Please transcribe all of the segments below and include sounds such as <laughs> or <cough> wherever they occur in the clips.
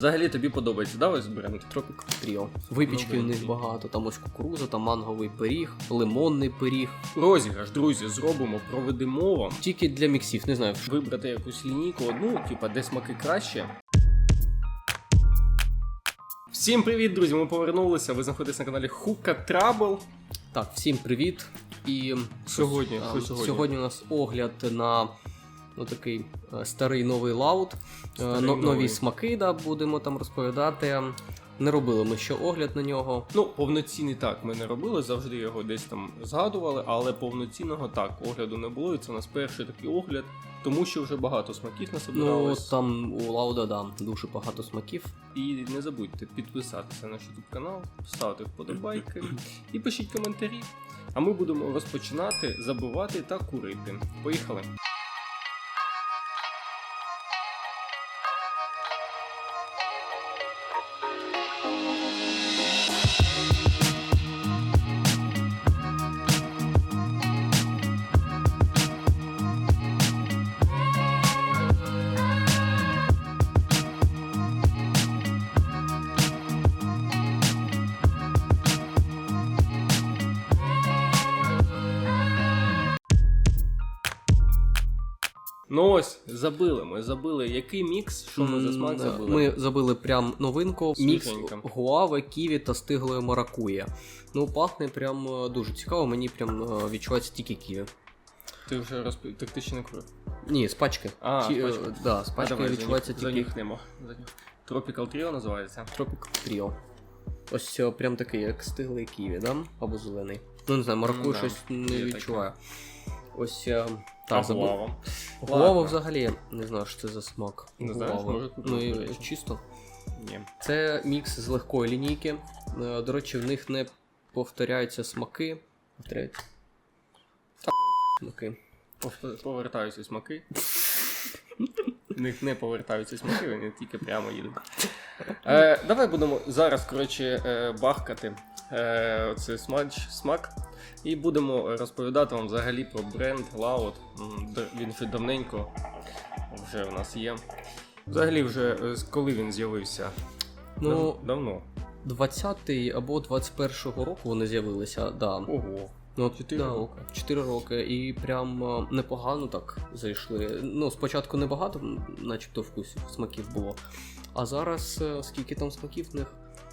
Взагалі тобі подобається, да, ось бренд? Тропік Тріо. Випічки Ну, в них багато. Там ось кукуруза, там манговий пиріг, лимонний пиріг. Розіграш, друзі, зробимо, проведемо вам. Тільки для міксів, не знаю. Вибрати якусь лінійку одну, типа, де смаки краще. Всім привіт, друзі! Ми повернулися. Ви знаходитесь на каналі Хука Трабл. Так, всім привіт. І Сьогодні, а, сьогодні? сьогодні у нас огляд на ну, такий старий новий лаут. Е, Старий новий. нові смаки, да, будемо там розповідати. Не робили ми ще огляд на нього. Ну, повноцінний так ми не робили, завжди його десь там згадували, але повноцінного так огляду не було. І це у нас перший такий огляд, тому що вже багато смаків Ну насобиралось. там у Лауда да, дуже багато смаків. І не забудьте підписатися на наш YouTube канал, ставити вподобайки і пишіть коментарі. А ми будемо розпочинати забивати та курити. Поїхали! Ну ось, забили ми, забили. Який мікс? Що ми за смак забили? Ми забили прям новинку. Мікс гуави, ківі та стиглої маракує. Ну, пахне прям е, дуже цікаво, мені прям е, відчувається тільки ківі. Ти вже розп... Так ти ще не курив. Ні, з пачки. А, Ті- з е, пачки. да, з А пачки давай, відчувається занюх- тільки занюхнемо. Занюх. Tropical Trio називається. Тропік Тріо. Ось прям такий, як стиглий ківі, да? Або зелений. Ну, не знаю, маракую Ну, да. щось не Є таке. відчуваю. Ось. е, А Так, забув. гуава? Взагалі не знаю, що це за смак. Не знаєш, може, Ну і чисто. Ні. Це мікс з легкої лінійки. Е, До речі, в них не повторяються смаки. Повторяються. Смаки. Повертаються смаки. В них не повертаються смаки, вони тільки прямо їдуть. Е, давай будемо зараз, коротше, е, бахкати е, оцей смач, смак. І будемо розповідати вам взагалі про бренд Loud. Він вже давненько вже у нас є. Взагалі, вже е, коли він з'явився? Ну, давно. 20-й або 21-го року вони з'явилися, да. Ого. Ну, Чотири да, роки. 4 роки. І прям е, непогано так зайшли. Ну, спочатку небагато, начебто вкусів, смаків було. А зараз е, скільки там смаків в них?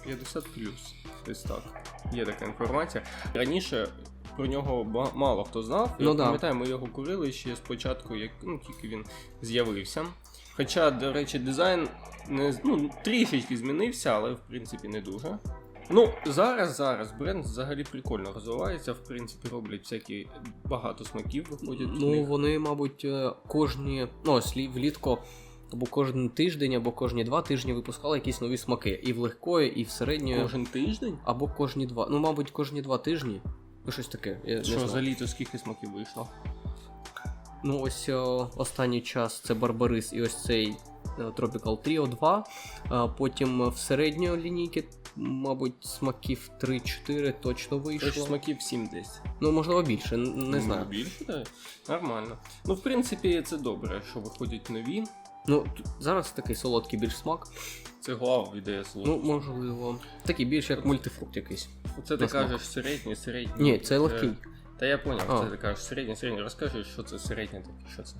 50 плюс. Ось так. Є така інформація. Раніше про нього мало хто знав. Я Ну да. пам'ятаю, ми його курили ще спочатку, як ну, тільки він з'явився. Хоча, до речі, дизайн не ну, трішечки змінився, але в принципі не дуже. Ну, зараз, зараз бренд взагалі прикольно розвивається. В принципі, роблять всякі багато смаків виходять. Ну, них. вони, мабуть, е, кожні, ну, ось влітку, або кожен тиждень, або кожні два тижні випускали якісь нові смаки. І в легкої, і в середньої, Кожен тиждень? або кожні два. Ну, мабуть, кожні два тижні. Ну, щось таке. Я не Що знаю. за літо скільки смаків вийшло? Ну, ось е, останній час це Барбарис і ось цей е, Tropical Trio 2. А потім в середньої лінійки, мабуть, смаків 3-4 точно вийшло. смаків 7 десь. Ну, можливо, більше, н- не знаю. Більше, так. Нормально. Ну, в принципі, це добре, що виходять нові. Ну, зараз такий солодкий більш смак. Це глав ідея слово. Ну, можливо. Такий більш як мультифрукт якийсь. це ти кажеш середній, середній. Ні, це легкий. Та я поняв, це ти кажеш середній, середній. Розкажи, що це середнє таке, що це?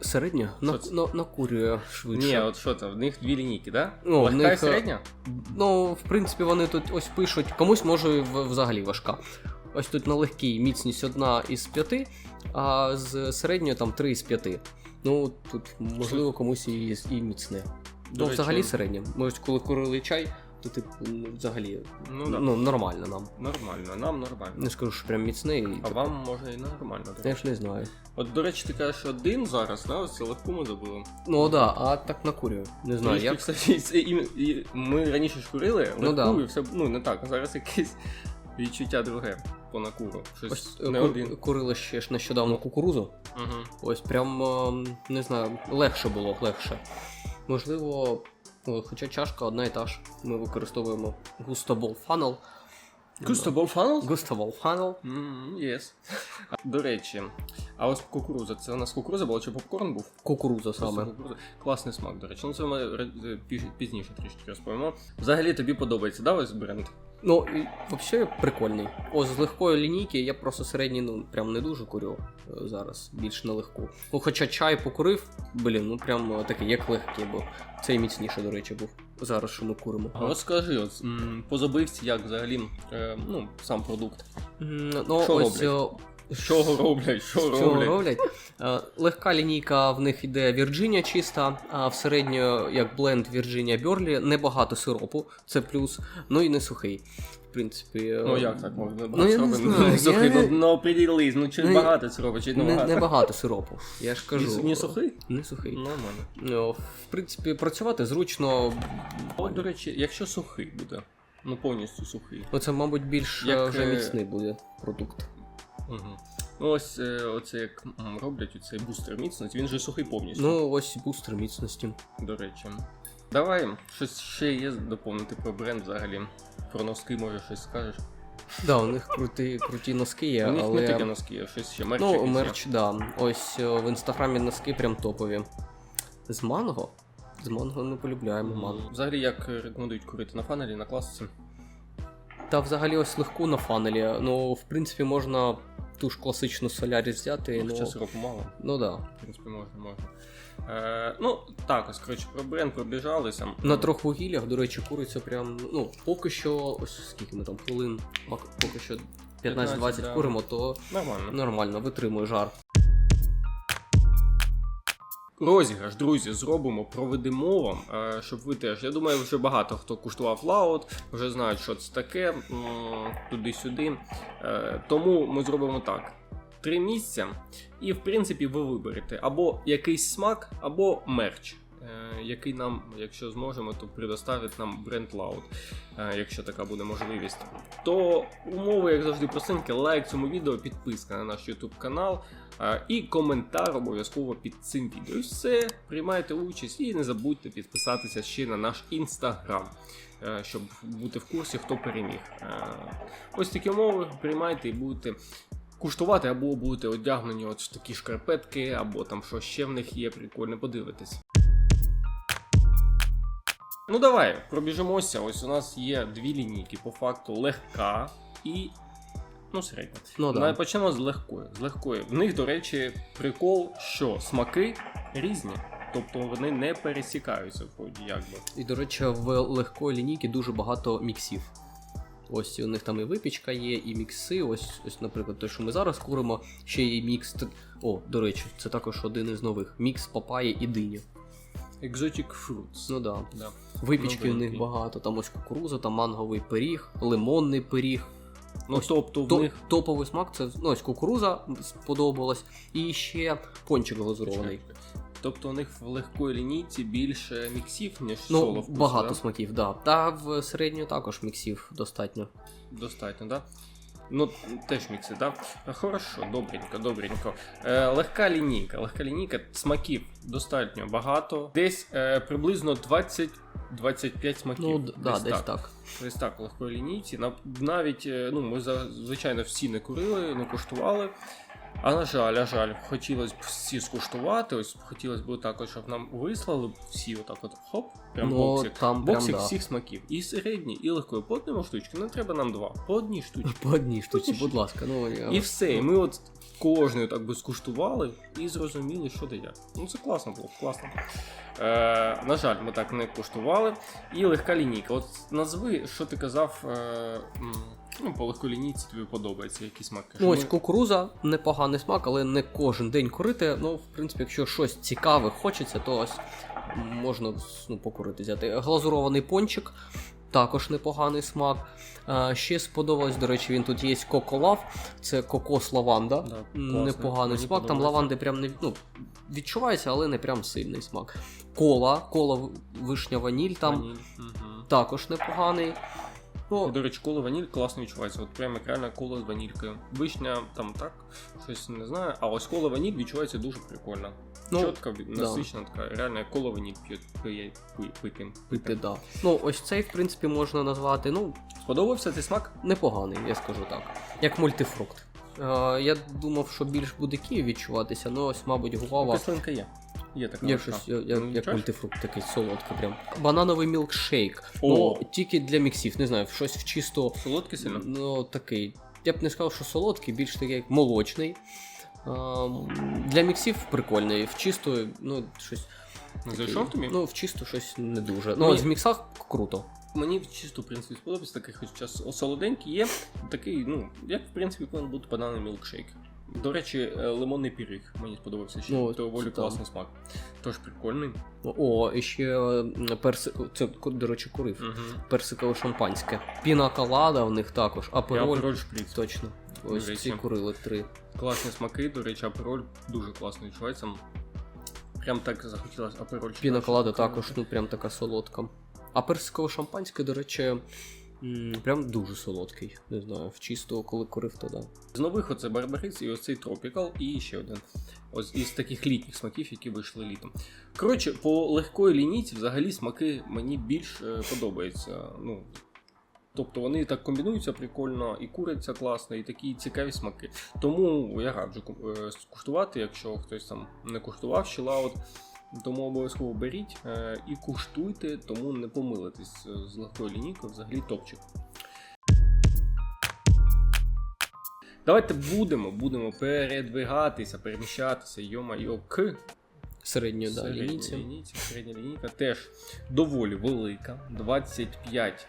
Середня на, на, накурює швидше. Ні, от що там, в них дві лінійки, да? Ну, Легка них, і е, середня? Ну, в принципі, вони тут ось пишуть, комусь може взагалі важка. Ось тут на легкій міцність одна із п'яти, а з середньою там три із п'яти. Ну, тут можливо комусь і, і міцне. До ну, речі, взагалі середнє. Ми ось коли курили чай, то типу, ну, взагалі Ну, ну, да. нормально нам. Нормально, нам нормально. Не скажу, що прям міцне. І, А вам може і нормально. до я речі. ж не знаю. От, до речі, ти кажеш один зараз, да? Ось це легку ми забули. Ну да, а так накурюю. Не знаю, Трішки, як. кстати, це і, і ми раніше ж курили, Ну легку, да. і все, ну не так, а зараз якесь відчуття друге по накуру. Щось Ось не е, ку- один. курили ще ж нещодавно кукурузу. Угу. Ось прям ем, не знаю, легше було, легше. Можливо, ну, хоча чашка одна і та ж. Ми використовуємо Gusto Ball Funnel. Funnels? Gusto Ball Funnel. Mm, yes. <laughs> До речі, А ось кукуруза, це у нас кукуруза була чи попкорн був? Кукуруза саме. Кукуруза. Класний смак, до речі. Ну це ми пізніше трішки розповімо. Взагалі тобі подобається, да, ось бренд? Ну, і взагалі прикольний. Ось з легкої лінійки я просто середній, ну, прям не дуже курю е, зараз, більш на легку. Ну, хоча чай покурив, блін, ну прям е, такий, як легкий бо це і міцніше, до речі, був. Зараз що ми куримо. А от, м, по забивці, як взагалі е, ну, сам продукт. М, Ну, Що ось. роблять? е, Чого роблять? Що, Що роблять? роблять? Е, Легка лінійка в них іде Вірджинія чиста, а в середньо, як бленд Вірджинія Бьорлі, небагато сиропу, це плюс, ну і не сухий. В принципі, е, Ну як так можна? Ну, я не знаю, Сухий, я- ну, ну ну чи Ну, багато робить, чи не не, багато? сиропу. Я ж кажу. Не, не сухий? Не сухий. Нормально. Ну, в принципі, працювати зручно. От, до речі, якщо сухий буде, ну повністю сухий. Ну, це, мабуть, більш Як, е, вже е, міцний буде продукт. Угу. Ну ось е, оце як роблять оцей бустер міцності, він же сухий повністю, Ну, ось бустер міцності. до речі. Давай, щось ще є доповнити про бренд взагалі. Про носки, може, щось скажеш. Да, у них круті, круті носки є, У них але. не тільки носки, а щось ще мерч. Ну, мерч, да. Ось е, в інстаграмі носки прям топові. З манго? З манго не полюбляємо манго. Взагалі, як рекомендують курити на фанелі, на класиці. Та взагалі ось легку на фанелі. Ну, в принципі, можна ту ж класичну солярі взяти. Ну, Ну, Хоча року мало. ну да. В принципі, можна, можна. Е, ну, так, ось, коротше, про бренд пробіжалися. На трьох вугіллях, до речі, куриця прям. Ну, поки що, ось скільки ми там хвилин, поки що 15-20 15, да. куримо, то Нормально. нормально, витримує жар. Розіграш, друзі, зробимо, проведемо вам, е, щоб ви теж. Я думаю, вже багато хто куштував лаут, вже знають, що це таке, туди-сюди. Е, Тому ми зробимо так: три місця, і в принципі ви виберете або якийсь смак, або мерч. Е, Який нам, якщо зможемо, то предоставить нам бренд Loud, е, якщо така буде можливість. То умови, як завжди, простенькі, лайк цьому відео, підписка на наш YouTube канал. І коментар обов'язково під цим відео. Все, приймайте участь і не забудьте підписатися ще на наш інстаграм, е, щоб бути в курсі, хто переміг. Е, Ось такі умови, приймайте і будете куштувати, або будете одягнені от в такі шкарпетки, або там що ще в них є, прикольно, подивитись. Ну давай, пробіжимося. Ось у нас є дві лінійки, по факту легка і. Ну, середня. Ну да. Почнемо з легкої. З легкої. В них, до речі, прикол, що смаки різні. Тобто вони не пересікаються вроді якби. І, до речі, в легкої лінійки дуже багато міксів. Ось у них там і випічка є, і мікси. Ось, ось, наприклад, те, що ми зараз куримо, ще є мікс. О, до речі, це також один із нових: мікс папаї і дині. Exotic Fruits. Ну да. да. Випічки у них багато. Там ось кукуруза, там манговий пиріг, лимонний пиріг. Ну, Ось тобто в них. Топовий смак це ну, ось кукуруза сподобалась, і ще пончик глазурований. Тобто у них в легкої лінійці більше міксів, ніж Ну, соло вкусу, багато да? смаків, да. Та в середньо також міксів достатньо. Достатньо, да? Ну, теж мікси, да? Хорошо, добренько, добренько. Е, легка лінійка. Легка лінійка, смаків достатньо багато. Десь е, приблизно 20-25 смаків. Ну, десь, да, десь так. Десь так, в легкої лінійці. Нав- Навіть, е, ну, ми звичайно всі не курили, не куштували. А на жаль, на жаль, хотілося б всі скуштувати. Ось хотілося б також, щоб нам вислали всі отак от хоп, прям Ну, боксик. там прям, боксик да. всіх смаків. І середній, і легкої. По одному штучці, не треба нам два. По одній штучці. По одній штуці, будь ласка. Ну, я... І все. І ми от кожною так би скуштували і зрозуміли, що де як. Ну це класно було, класно. Е, на жаль, ми так не куштували. І легка лінійка. От назви, що ти казав, е, ну, по легкій лінійці тобі подобається, який смак. Ну, ось кукуруза непоганий смак, але не кожен день курити. Ну, в принципі, якщо щось цікаве хочеться, то ось можна ну, покурити взяти. Глазурований пончик. Також непоганий смак. А, ще сподобалось, до речі, він тут є коколав, це кокос лаванда. Да, класний. Непоганий Мені смак. Там лаванди прям не ну, відчувається, але не прям сильний смак. Кола, кола вишня ваніль там Ваніль. Мгм. також непоганий. Ну, До речі, коло ваніль класно відчувається. От прямо як реально коло з ванількою. Вишня там так, щось не знаю. А ось коло ваніль відчувається дуже прикольно. Ну, Чітко, насичена така, реально як коло ваніль п'ють пиє- пи- пити. пити, да. Ну, ось цей, в принципі, можна назвати, ну, Сподобався цей смак? непоганий, я скажу так. Як мультифрукт. Е, я думав, що більш буде Київ відчуватися, але ось, мабуть, гуава. Кислинка є. Є така. Є щось, я- Ну, як, мультифрукт такий солодкий прям. Банановий мілкшейк. О. Ну, тільки для міксів, не знаю, щось в чисто. Солодкий сильно? Ну, такий. Я б не сказав, що солодкий, більш такий як молочний. Ем, для міксів прикольний, в чисто, ну, щось. Не зайшов тобі? Ну, в чисто щось не дуже. Ну, Мені- з міксах круто. Мені чисто, в принципі, сподобається такий хоч час солоденький є. Такий, ну, як в принципі повинен бути банановий мілкшейк. До речі, е, лимонний пиріг мені сподобався ще. Ну, доволі класний смак. Тож прикольний. О, і ще е. Це, до речі, курив. Угу. Персикове шампанське. Піна колада в них також, апероль. апероль шприц. Точно. До Ось речі. ці курили три. Класні смаки, до речі, апероль дуже класно відчувається. Прям так захотілося апероль. Піна колада також, ну прям така солодка. А персикове шампанське, до речі, прям дуже солодкий. Не знаю, в чисто, коли курив, то да. З нових оце барбарис і ось цей тропікал, і ще один. Ось із таких літніх смаків, які вийшли літом. Коротше, по легкої лінійці взагалі смаки мені більш е, подобаються. Ну, тобто вони так комбінуються прикольно, і куриця класна, і такі цікаві смаки. Тому я раджу е, скуштувати, якщо хтось там не куштував ще лаут. Тому обов'язково беріть е, і куштуйте, тому не помилитесь е, з легкою лінійкою, взагалі топчик. Давайте будемо, будемо передвигатися, переміщатися, йо-майо, к Середньо, да, лінійці. лінійці. Середня лінійка теж доволі велика. 25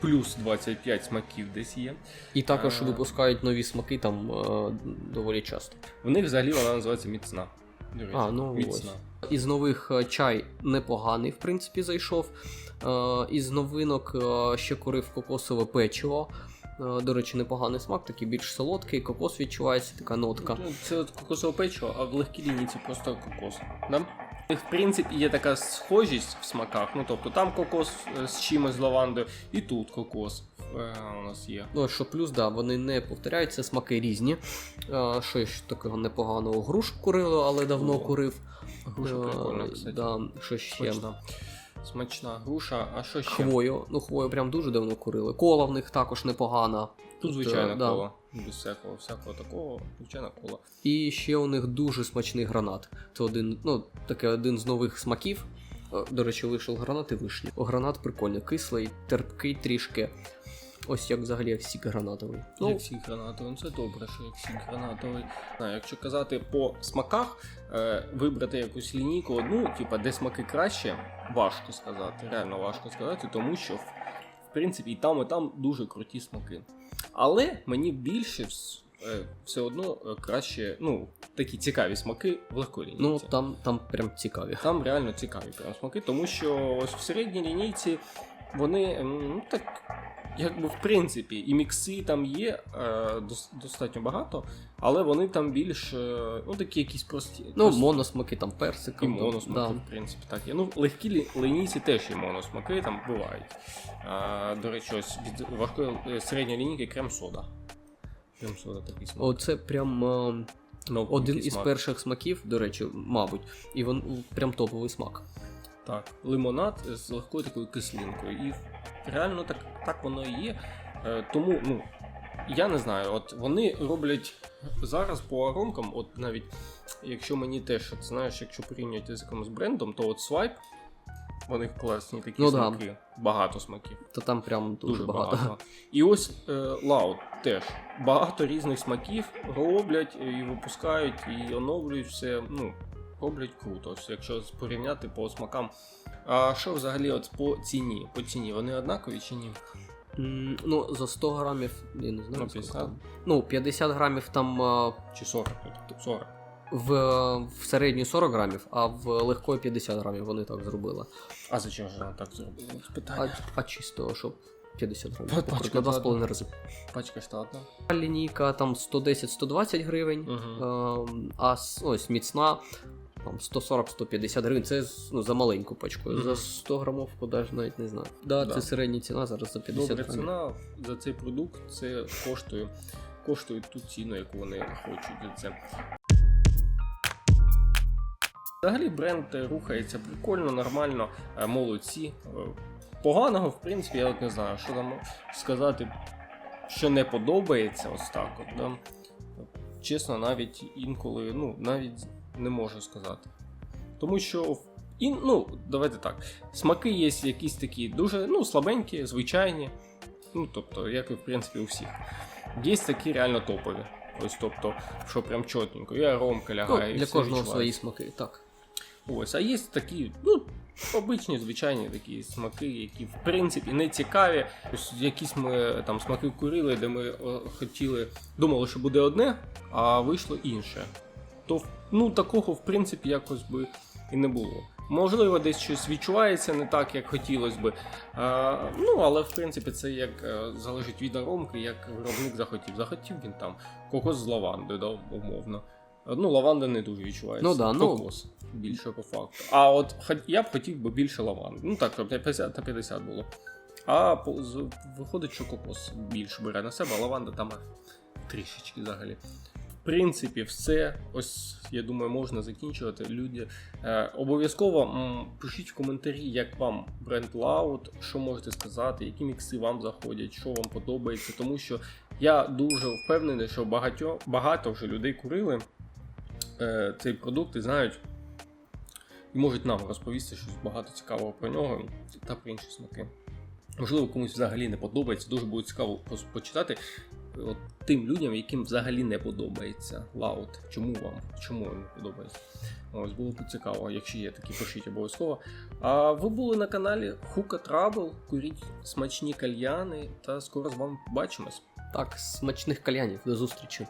плюс 25 смаків десь є. І також А. випускають нові смаки там е, доволі часто. В них взагалі вона називається міцна. А, ну ось. Із нових е, чай непоганий, в принципі, зайшов. Е, Із новинок е, ще курив кокосове печиво. До речі, непоганий смак, такий більш солодкий, кокос відчувається, така нотка. Ну, Це от кокосове печиво, а в легкій лінійці просто кокос. Да? В принципі, є така схожість в смаках. Ну тобто там кокос з чимось з лавандою, і тут кокос у нас є. Ну, що плюс, да, вони не повторяються, смаки різні. Е, Що ж такого непоганого? Грушу курили, але давно О, курив. Груша Е, прикольна, кстати. Да, що ще? Смачна. Груша, а що ще? Хвою. Ну, хвою прям дуже давно курили. Кола в них також непогана. Тут звичайна Е, да. кола. Без всякого, всякого такого, звичайна кола. І ще у них дуже смачний гранат. Це один, ну, таке один з нових смаків. Е, До речі, вийшов гранат і вишні. Гранат прикольний, кислий, терпкий трішки. Ось як взагалі як сік гранатовий. Ну, як сік гранатовий, ну, це добре, що як сік гранатовий. Знаю, якщо казати по смаках, е, вибрати якусь лінійку одну, типа, де смаки краще, важко сказати. Реально важко сказати, тому що в, в принципі і там, і там дуже круті смаки. Але мені більше е, все одно е, краще, ну, такі цікаві смаки в лінійці. ну там, там прям цікаві. Там реально цікаві прям смаки, тому що ось в середній лінійці вони ну, так, якби в принципі, і мікси там є е, достатньо багато, але вони там більш е, ну, такі якісь прості. Ну, прості. моносмаки, там персики. і моносмаки, Да. в принципі, так є. Ну, легкі лі- лінійці теж є моносмаки, там бувають. А, до речі, ось від важкої е, середньої лінійки крем-сода. Крем-сода такий смак. Оце прям е, один із смак. перших смаків, до речі, мабуть. І він прям топовий смак. Так, лимонад з легкою такою кислинкою. І реально так, так воно і є. Е, тому, ну, я не знаю, от вони роблять зараз по аромкам, от навіть якщо мені теж, от, знаєш, якщо порівнювати з якимось брендом, то от Swipe, вони класні такі Ну да. смаки, багато смаків. То там прям дуже, Дуже багато. багато. І ось е, Loud теж багато різних смаків роблять і випускають, і оновлюють все. Ну, роблять круто. Ось якщо порівняти по смакам. А що взагалі от по ціні? По ціні вони однакові чи ні? М, Ну, за 100 грамів, я не знаю, Ну, 50. там. Ну, 50 грамів там е, Чи 40 40. в, в середній 40 грамів, а в легкої 50 грамів вони так зробили. А зачем же вона так зробила? А, а чисто, щоб 50 грамів. Пачка на 2,5 рази. Пачка штатна. Лінійка там 110-120 гривень, Угу. а ось міцна. Там 140-150 гривень, це ну, за маленьку пачку. Мгм. За 100 грамовку навіть навіть не знаю. Да, Да. це середня ціна зараз за 50 Добре, ціна за цей продукт це коштує, коштує ту ціну, яку вони хочуть за це. Взагалі бренд рухається прикольно, нормально, е, молодці. Е, Поганого, в принципі, я от не знаю, що там сказати, що не подобається ось так. От, да? чесно, навіть інколи, ну, навіть не можу сказати. Тому що, ін, ну, давайте так, смаки є якісь такі дуже ну, слабенькі, звичайні. Ну, тобто, як і в принципі у всіх. Є такі реально топові. Ось, тобто, що прям чотненько, і аромка Ну, лягає. і для все кожного відчувається. свої смаки, так. Ось, а є такі, ну, обичні, звичайні такі смаки, які в принципі не цікаві. Ось якісь ми там смаки курили, де ми хотіли, думали, що буде одне, а вийшло інше. То ну, такого, в принципі, якось би і не було. Можливо, десь щось відчувається не так, як хотілося би. А, ну, але в принципі це як е, залежить від аромки, як виробник захотів. Захотів він там кокос з лавандою, да, умовно. Ну, лаванда не дуже відчувається. Ну да, ну. Кокос більше по факту. А от я б хотів би більше лаванди. Ну так, щоб 50 та 50 було. А по- з- виходить, що кокос більше бере на себе, а лаванда там трішечки взагалі. Принципі, все. Ось я думаю, можна закінчувати. Люди е, обов'язково пишіть в коментарі, як вам бренд Loud, що можете сказати, які мікси вам заходять, що вам подобається. Тому що я дуже впевнений, що багатьо, багато вже людей курили е, цей продукт і знають. І можуть нам розповісти щось багато цікавого про нього та про інші смаки. Можливо, комусь взагалі не подобається. Дуже буде цікаво почитати от, тим людям, яким взагалі не подобається лаут. Чому вам? Чому вам подобається? Ось було б цікаво, якщо є такі, пишіть обов'язково. А ви були на каналі Хука Трабл, куріть смачні кальяни, та скоро з вами побачимось. Так, смачних кальянів, до зустрічі.